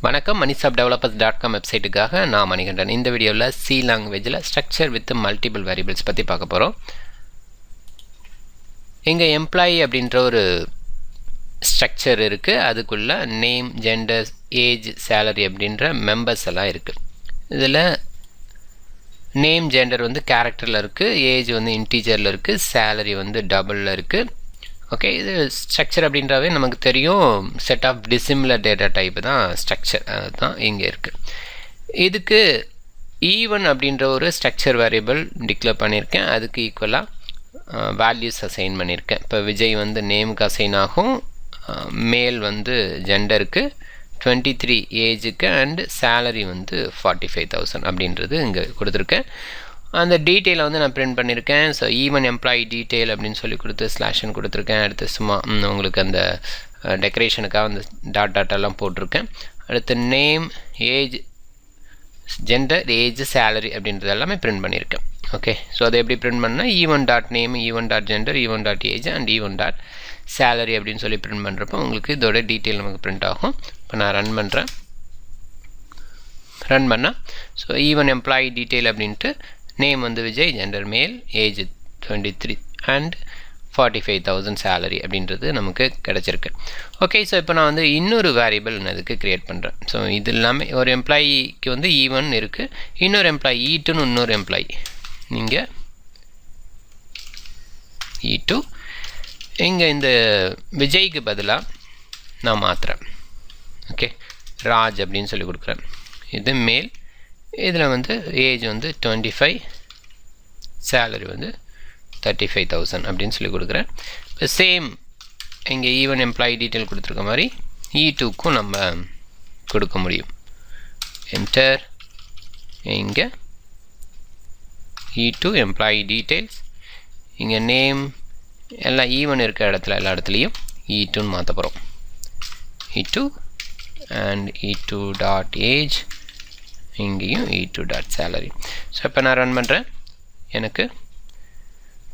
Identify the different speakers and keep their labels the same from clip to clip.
Speaker 1: வணக்கம் மணிசாப் developers dot com வெப்சைட்டுக்காக நான் மணிகண்டன் இந்த வீடியோவில் சி லாங்குவேஜில் ஸ்ட்ரக்சர் வித் மல்டிபிள் வேரியபிள்ஸ் பற்றி பார்க்க போகிறோம் இங்கே எம்ப்ளாயி அப்படின்ற ஒரு ஸ்ட்ரக்சர் இருக்குது அதுக்குள்ளே நேம் ஜெண்டர் ஏஜ் சேலரி அப்படின்ற மெம்பர்ஸ் எல்லாம் இருக்குது இதில் நேம் ஜெண்டர் வந்து கேரக்டரில் இருக்குது ஏஜ் வந்து இன்டீஜரில் இருக்குது சேலரி வந்து டபுளில் இருக்குது ஓகே இது ஸ்ட்ரக்சர் அப்படின்றாவே நமக்கு தெரியும் set of dissimilar data type தான் ஸ்ட்ரக்சர் தான் இங்கே இருக்குது இதுக்கு ஈவன் அப்படின்ற ஒரு ஸ்ட்ரக்சர் வேரியபிள் டிக்ளேர் பண்ணியிருக்கேன். அதுக்கு ஈக்குவலாக வேல்யூஸ் அசைன் பண்ணியிருக்கேன். இப்போ விஜய் வந்து நேமுக்கு அசைன் ஆகும். மேல் வந்து ஜெண்டருக்கு டுவெண்ட்டி த்ரீ ஏஜுக்கு அண்ட் சேலரி வந்து ஃபார்ட்டி ஃபைவ் தௌசண்ட் அப்படின்றது இங்கே கொடுத்துருக்கேன். அந்த டீட்டெயிலை வந்து நான் பிரிண்ட் பண்ணியிருக்கேன் ஸோ ஈவன் எம்ப்ளாயி டீட்டெயில் அப்படின்னு சொல்லி கொடுத்து ஸ்லாஷன் கொடுத்துருக்கேன். அடுத்து சும்மா உங்களுக்கு அந்த டெக்கரேஷனுக்காக அந்த டாட் டாட்டெல்லாம் போட்டிருக்கேன். அடுத்து name age gender age salary அப்படின்றது எல்லாமே பிரிண்ட் பண்ணியிருக்கேன் ஓகே ஸோ அதை எப்படி பிரிண்ட் பண்ணால் e one dot name e one dot gender e one dot age and e one dot salary அப்படின்னு சொல்லி பிரிண்ட் பண்ணுறப்போ உங்களுக்கு இதோட டீட்டெயில் நமக்கு பிரிண்ட் ஆகும். இப்போ நான் ரன் பண்ணுறேன் ரன் பண்ணால் so e one employee detail அப்படின்ட்டு நேம் வந்து Vijay gender male age twenty three and forty five thousand salary அப்படின்றது நமக்கு கிடச்சிருக்கு. ஓகே ஸோ இப்போ நான் வந்து இன்னொரு வேரியபிள் நான் இதுக்கு க்ரியேட் பண்ணுறேன் ஸோ இது இல்லாமல் ஒரு எம்ப்ளாயிக்கு வந்து e ஈவன் இருக்குது இன்னொரு எம்ப்ளாயி ஈட்டுன்னு e இன்னொரு எம்ப்ளாயி நீங்கள் இ e டூ இங்கே இந்த விஜய்க்கு பதிலாக நான் மாற்றுறேன் ஓகே ராஜ் அப்படின்னு சொல்லி கொடுக்குறேன். இது மேல் இதில் வந்து ஏஜ் வந்து டுவெண்ட்டி ஃபைவ் சேலரி வந்து தேர்ட்டி ஃபைவ் தௌசண்ட் அப்படின்னு சொல்லி கொடுக்குறேன். இப்போ சேம் இங்கே ஈவன் எம்ப்ளாயி டீட்டெயில் கொடுத்துருக்க மாதிரி e இ டூக்கும் நம்ம கொடுக்க முடியும். என்டர் இங்கே இ டூ எம்ப்ளாயி டீட்டெயில்ஸ் இங்கே நேம் எல்லாம் ஈவன் இருக்கிற இடத்துல எல்லா இடத்துலையும் இ e டூன்னு மாற்ற போகிறோம் e e two and e two dot age இங்கேயும் e two dot salary so இப்போ நான் ரன் பண்ணுறேன் எனக்கு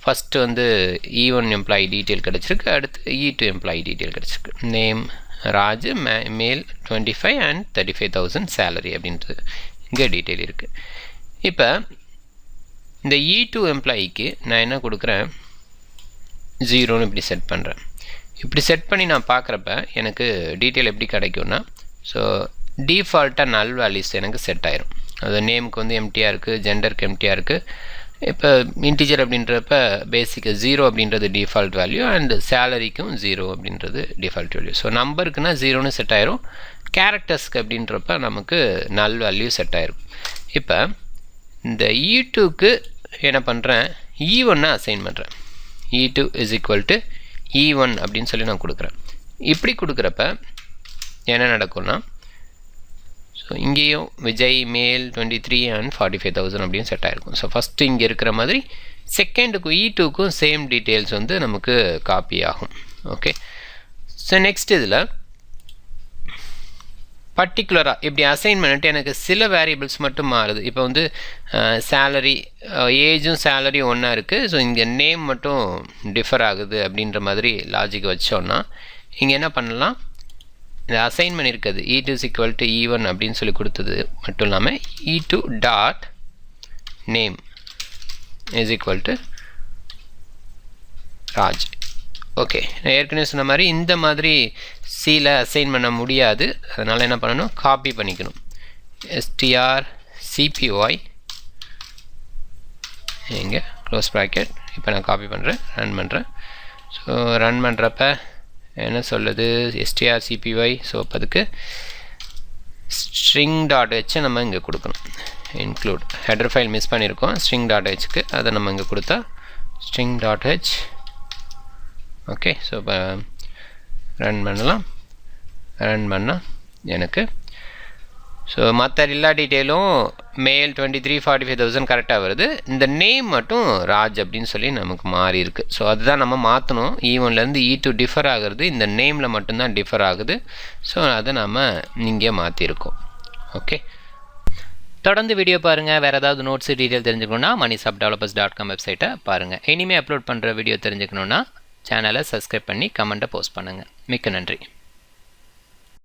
Speaker 1: ஃபஸ்ட்டு வந்து e e one employee detail கிடச்சிருக்கு. அடுத்து இ டூ எம்ப்ளாயி டீட்டெயில் கிடச்சிருக்கு. Name Raju May male twenty five and thirty five thousand salary அப்படின்றது இங்கே டீட்டெயில் இருக்குது இப்போ இந்த இ டூ எம்ப்ளாயிக்கு நான் என்ன கொடுக்குறேன்? ஜீரோன்னு இப்படி செட் பண்ணுறேன் இப்படி செட் பண்ணி நான் பார்க்குறப்ப எனக்கு டீட்டெயில் எப்படி கிடைக்கும்னா ஸோ டீஃபால்ட்டாக நல் வேல்யூஸ் எனக்கு செட் ஆயிரும். அது நேமுக்கு வந்து எம்டியாக இருக்குது ஜெண்டருக்கு எம்டியாக இருக்குது இப்போ இன்டிஜர் அப்படின்றப்ப பேசிக்காக ஜீரோ அப்படின்றது டிஃபால்ட் வேல்யூ அண்ட் சேலரிக்கும் ஜீரோ அப்படின்றது டிஃபால்ட் வேல்யூ ஸோ நம்பருக்குன்னா ஜீரோன்னு செட் ஆயிரும். கேரக்டர்ஸ்க்கு அப்படின்றப்ப நமக்கு நல் வேல்யூ செட் ஆயிரும். இப்போ இந்த e இ டூக்கு என்ன பண்ணுறேன் இ ஒன்னை அசைன் பண்ணுறேன் e two is equal to e one அப்படின்னு சொல்லி நான் கொடுக்குறேன். இப்படி கொடுக்குறப்ப என்ன நடக்கும்னா ஸோ இங்கேயும் Vijay male twenty three and forty five thousand அப்படின்னு செட் ஆகிருக்கும் ஸோ ஃபஸ்ட்டு இங்கே இருக்கிற மாதிரி செகண்டுக்கும் இ டூக்கும் சேம் டீட்டெயில்ஸ் வந்து நமக்கு காப்பி ஆகும். ஓகே ஸோ நெக்ஸ்ட் இதில் பர்டிகுலராக இப்படி அசைன் பண்ணிட்டு எனக்கு சில வேரியபிள்ஸ் மட்டும் மாறுது. இப்போ வந்து சேலரி ஏஜும் சேலரி ஒன்றா இருக்குது ஸோ இங்கே நேம் மட்டும் டிஃபர் ஆகுது அப்படின்ற மாதிரி லாஜிக் வச்சோன்னா இங்கே என்ன பண்ணலாம்? இந்த அசைன்மெண்ட் இருக்குது. E two equal to e one அப்படின்னு சொல்லி கொடுத்தது மட்டும் இல்லாமல் e two dot name is equal to Raj okay நான் ஏற்கனவே சொன்ன மாதிரி இந்த மாதிரி சியில் அசைன் பண்ண முடியாது. அதனால் என்ன பண்ணணும்? காப்பி பண்ணிக்கணும். எஸ்டிஆர் சிபிஒய் இங்கே க்ளோஸ் ப்ராக்கெட் இப்போ நான் காப்பி பண்ணுறேன் ரன் பண்ணுறேன் ஸோ ரன் பண்ணுறப்ப என்ன சொல்லுது எஸ்டிஆர் சிபிஒய் ஸோ அப்போ அதுக்கு ஸ்ட்ரிங் டாட் ஹெச்சை நம்ம இங்கே கொடுக்கணும். இன்க்ளூட் ஹெடர் ஃபைல் மிஸ் பண்ணியிருக்கோம் ஸ்ட்ரிங் டாட் ஹெச்சுக்கு அதை நம்ம இங்கே கொடுத்தா string dot H okay so இப்போ ரன் பண்ணலாம். ரன் பண்ணால் எனக்கு ஸோ மற்ற எல்லா டீட்டெயிலும் male twenty three forty five thousand கரெக்டாக வருது. இந்த நேம் மட்டும் ராஜ் அப்படின்னு சொல்லி நமக்கு மாறி இருக்குது ஸோ அதுதான் நம்ம மாற்றணும் ஈவன்லேருந்து e e e two differ ஆகுறது இந்த நேமில் மட்டும்தான் டிஃபர் ஆகுது. ஸோ அதை நம்ம இங்கே மாற்றிருக்கோம் ஓகே தொடர்ந்து வீடியோ பாருங்கள் வேறு ஏதாவது நோட்ஸ் டீட்டெயில் தெரிஞ்சுக்கணுன்னா மணி சப் டெவலப்பர்ஸ் டாட் காம் வெப்சைட்டை பாருங்கள் இனிமேல் அப்லோட் பண்ணுற வீடியோ தெரிஞ்சுக்கணுன்னா சேனலை சப்ஸ்கிரைப் பண்ணி கமெண்ட்டை போஸ்ட் பண்ணுங்கள் மிக்க நன்றி.